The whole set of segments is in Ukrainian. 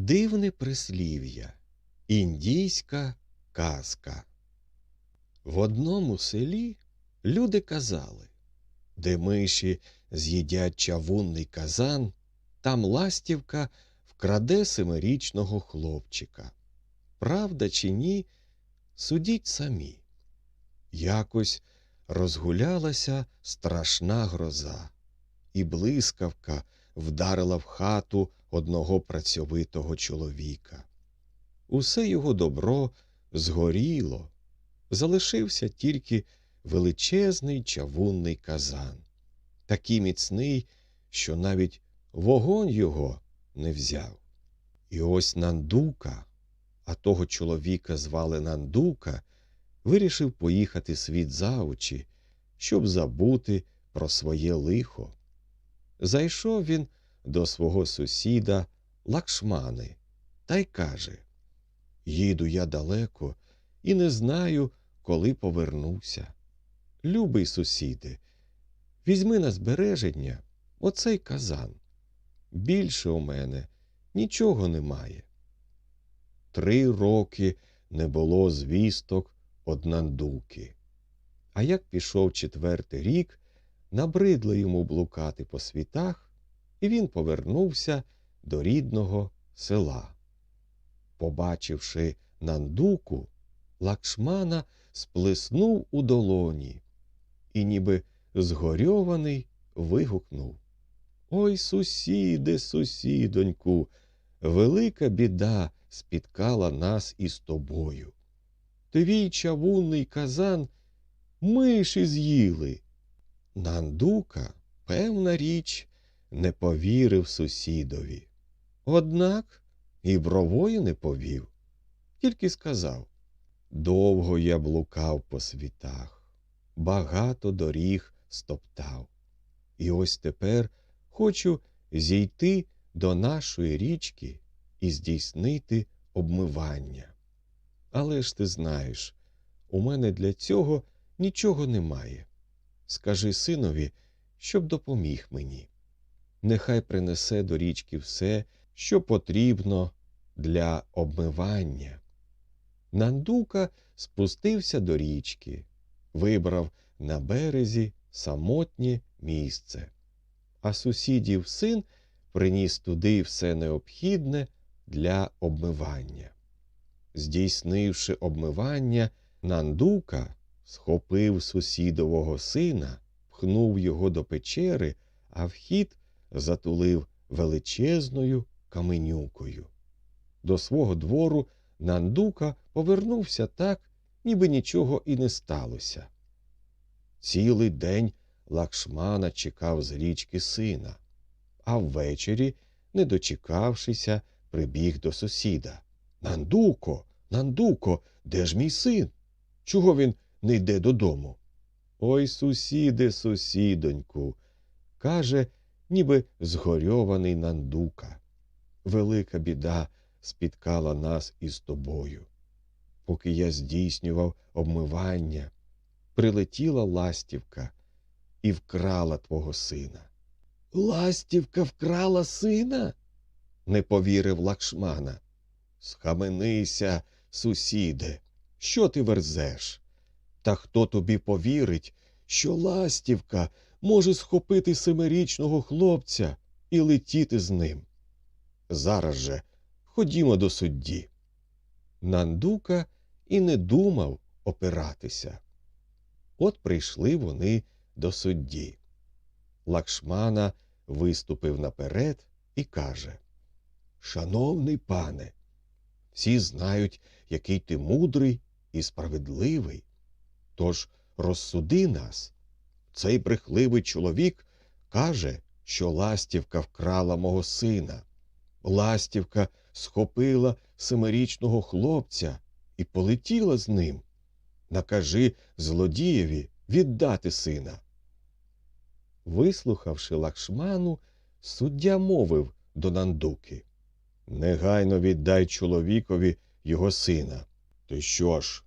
Дивне прислів'я. Індійська казка. В одному селі люди казали, де миші з'їдять чавунний казан, там ластівка вкраде семирічного хлопчика. Правда чи ні, судіть самі. Якось розгулялася страшна гроза, і блискавка вдарила в хату одного працьовитого чоловіка. Усе його добро згоріло, залишився тільки величезний чавунний казан, такий міцний, що навіть вогонь його не взяв. І ось Нандука, а того чоловіка звали Нандука, вирішив поїхати світ за очі, щоб забути про своє лихо. Зайшов він до свого сусіда Лакшмани та й каже Їду я далеко і не знаю, коли повернуся. Любий сусіде, візьми на збереження оцей казан. Більше у мене нічого немає. Три роки не було звісток од Нандуки. А як пішов четвертий рік, набридло йому блукати по світах, і він повернувся до рідного села. Побачивши Нандуку, Лакшмана сплеснув у долоні і, ніби згорьований, вигукнув Ой, сусіде, сусідоньку, велика біда спіткала нас із тобою. Твій чавунний казан миші з'їли. Нандука, певна річ, не повірив сусідові. Однак і бровою не повів, тільки сказав Довго я блукав по світах, багато доріг стоптав. І ось тепер хочу зійти до нашої річки і здійснити обмивання. Але ж ти знаєш, у мене для цього нічого немає. Скажи синові, щоб допоміг мені. Нехай принесе до річки все, що потрібно для обмивання. Нандука спустився до річки, вибрав на березі самотнє місце, а сусідів син приніс туди все необхідне для обмивання. Здійснивши обмивання, Нандука схопив сусідового сина, пхнув його до печери, а вхід затулив величезною каменюкою. До свого двору Нандука повернувся так, ніби нічого і не сталося. Цілий день Лакшмана чекав з річки сина, а ввечері, не дочекавшися, прибіг до сусіда. Нандуко, Нандуко, де ж мій син? Чого він не йде додому? Ой, сусіде, сусідоньку, каже, ніби згорьований Нандука. Велика біда спіткала нас із тобою. Поки я здійснював обмивання, прилетіла ластівка і вкрала твого сина. Ластівка вкрала сина? не повірив Лакшмана. Схаменися, сусіде, що ти верзеш? Та хто тобі повірить, що ластівка може схопити семирічного хлопця і летіти з ним? Зараз же ходімо до судді. Нандука і не думав опиратися. От прийшли вони до судді. Лакшмана виступив наперед і каже Шановний пане, всі знають, який ти мудрий і справедливий. Тож розсуди нас. Цей брехливий чоловік каже, що ластівка вкрала мого сина. Ластівка схопила семирічного хлопця і полетіла з ним. Накажи злодієві віддати сина. Вислухавши лакшману, суддя мовив до Нандуки Негайно віддай чоловікові його сина. Ти що ж,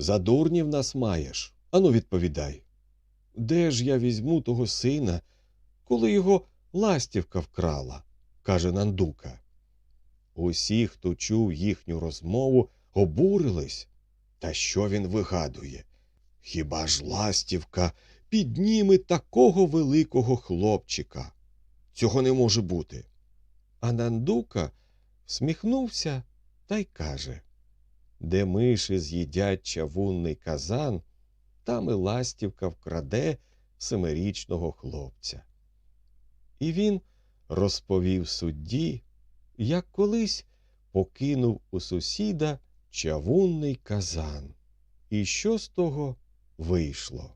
за дурнів нас маєш? Ану, відповідай. Де ж я візьму того сина, коли його ластівка вкрала? каже Нандука. Усі, хто чув їхню розмову, обурились. Та що він вигадує? Хіба ж ластівка підніме такого великого хлопчика? Цього не може бути. А Нандука всміхнувся та й каже Де миші з'їдять чавунний казан, там і ластівка вкраде семирічного хлопця. І він розповів судді, як колись покинув у сусіда чавунний казан. І що з того вийшло?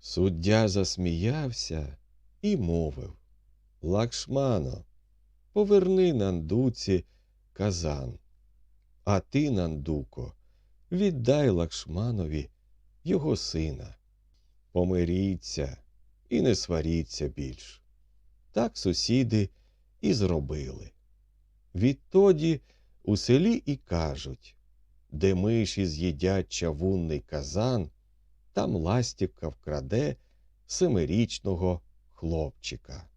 Суддя засміявся і мовив Лакшмано, поверни нандуці казан, а ти, нандуко, віддай Лакшманові його сина. Помиріться і не сваріться більш. Так сусіди і зробили. Відтоді у селі і кажуть, де миші з'їдять чавунний казан, там ластівка вкраде семирічного хлопчика.